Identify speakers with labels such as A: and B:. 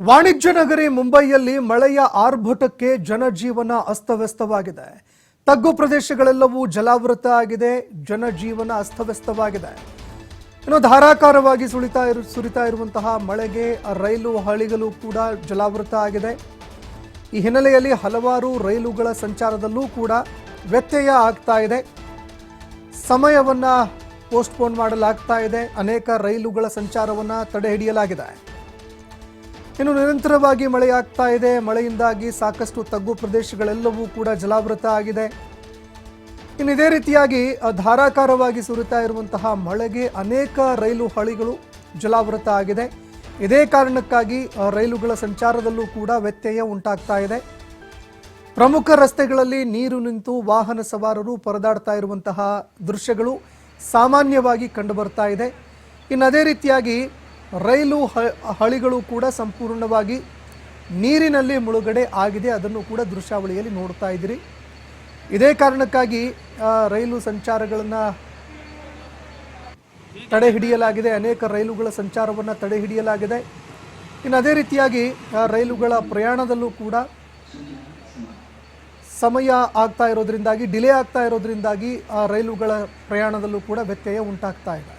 A: ವಾಣಿಜ್ಯ ನಗರಿ ಮುಂಬೈಯಲ್ಲಿ ಮಳೆಯ ಆರ್ಭಟಕ್ಕೆ ಜನಜೀವನ ಅಸ್ತವ್ಯಸ್ತವಾಗಿದೆ. ತಗ್ಗು ಪ್ರದೇಶಗಳೆಲ್ಲವೂ ಜಲಾವೃತ ಆಗಿದೆ, ಜನಜೀವನ ಅಸ್ತವ್ಯಸ್ತವಾಗಿದೆ. ಇನ್ನು ಧಾರಾಕಾರವಾಗಿ ಸುಳಿತಾ ಇರು, ಸುರಿತಾ ಇರುವಂತಹ ಮಳೆಗೆ ರೈಲು ಹಳಿಗಳು ಕೂಡ ಜಲಾವೃತ ಆಗಿದೆ. ಈ ಹಿನ್ನೆಲೆಯಲ್ಲಿ ಹಲವಾರು ರೈಲುಗಳ ಸಂಚಾರದಲ್ಲೂ ಕೂಡ ವ್ಯತ್ಯಯ ಆಗ್ತಾ ಇದೆ. ಸಮಯವನ್ನು ಪೋಸ್ಟ್ಪೋನ್ ಮಾಡಲಾಗ್ತಾ ಇದೆ. ಅನೇಕ ರೈಲುಗಳ ಸಂಚಾರವನ್ನು ತಡೆ ಹಿಡಿಯಲಾಗಿದೆ ಇನ್ನು ನಿರಂತರವಾಗಿ ಮಳೆಯಾಗ್ತಾ ಇದೆ. ಮಳೆಯಿಂದಾಗಿ ಸಾಕಷ್ಟು ತಗ್ಗು ಪ್ರದೇಶಗಳೆಲ್ಲವೂ ಕೂಡ ಜಲಾವೃತ ಆಗಿದೆ. ಇನ್ನು ಇದೇ ರೀತಿಯಾಗಿ ಧಾರಾಕಾರವಾಗಿ ಸುರಿತಾ ಇರುವಂತಹ ಮಳೆಗೆ ಅನೇಕ ರೈಲು ಹಳಿಗಳು ಜಲಾವೃತ ಆಗಿದೆ. ಇದೇ ಕಾರಣಕ್ಕಾಗಿ ರೈಲುಗಳ ಸಂಚಾರದಲ್ಲೂ ಕೂಡ ವ್ಯತ್ಯಯ ಉಂಟಾಗ್ತಾ ಇದೆ. ಪ್ರಮುಖ ರಸ್ತೆಗಳಲ್ಲಿ ನೀರು ನಿಂತು ವಾಹನ ಸವಾರರು ಪರದಾಡ್ತಾ ಇರುವಂತಹ ದೃಶ್ಯಗಳು ಸಾಮಾನ್ಯವಾಗಿ ಕಂಡುಬರ್ತಾ ಇದೆ. ಇನ್ನು ಅದೇ ರೀತಿಯಾಗಿ ರೈಲು ಹಳಿಗಳು ಕೂಡ ಸಂಪೂರ್ಣವಾಗಿ ನೀರಿನಲ್ಲಿ ಮುಳುಗಡೆ ಆಗಿದೆ. ಅದನ್ನು ಕೂಡ ದೃಶ್ಯಾವಳಿಯಲ್ಲಿ ನೋಡ್ತಾ ಇದ್ದೀರಿ. ಇದೇ ಕಾರಣಕ್ಕಾಗಿ ರೈಲು ಸಂಚಾರಗಳನ್ನು ತಡೆ ಹಿಡಿಯಲಾಗಿದೆ ಅನೇಕ ರೈಲುಗಳ ಸಂಚಾರವನ್ನು ತಡೆ ಹಿಡಿಯಲಾಗಿದೆ ಇನ್ನು ಅದೇ ರೀತಿಯಾಗಿ ರೈಲುಗಳ ಪ್ರಯಾಣದಲ್ಲೂ ಕೂಡ ಸಮಯ ಆಗ್ತಾ ಇರೋದ್ರಿಂದಾಗಿ, ಡಿಲೇ ಆಗ್ತಾ ಇರೋದ್ರಿಂದಾಗಿ, ಆ, ರೈಲುಗಳ ಪ್ರಯಾಣದಲ್ಲೂ ಕೂಡ ವ್ಯತ್ಯಯ ಉಂಟಾಗ್ತಾ ಇದೆ.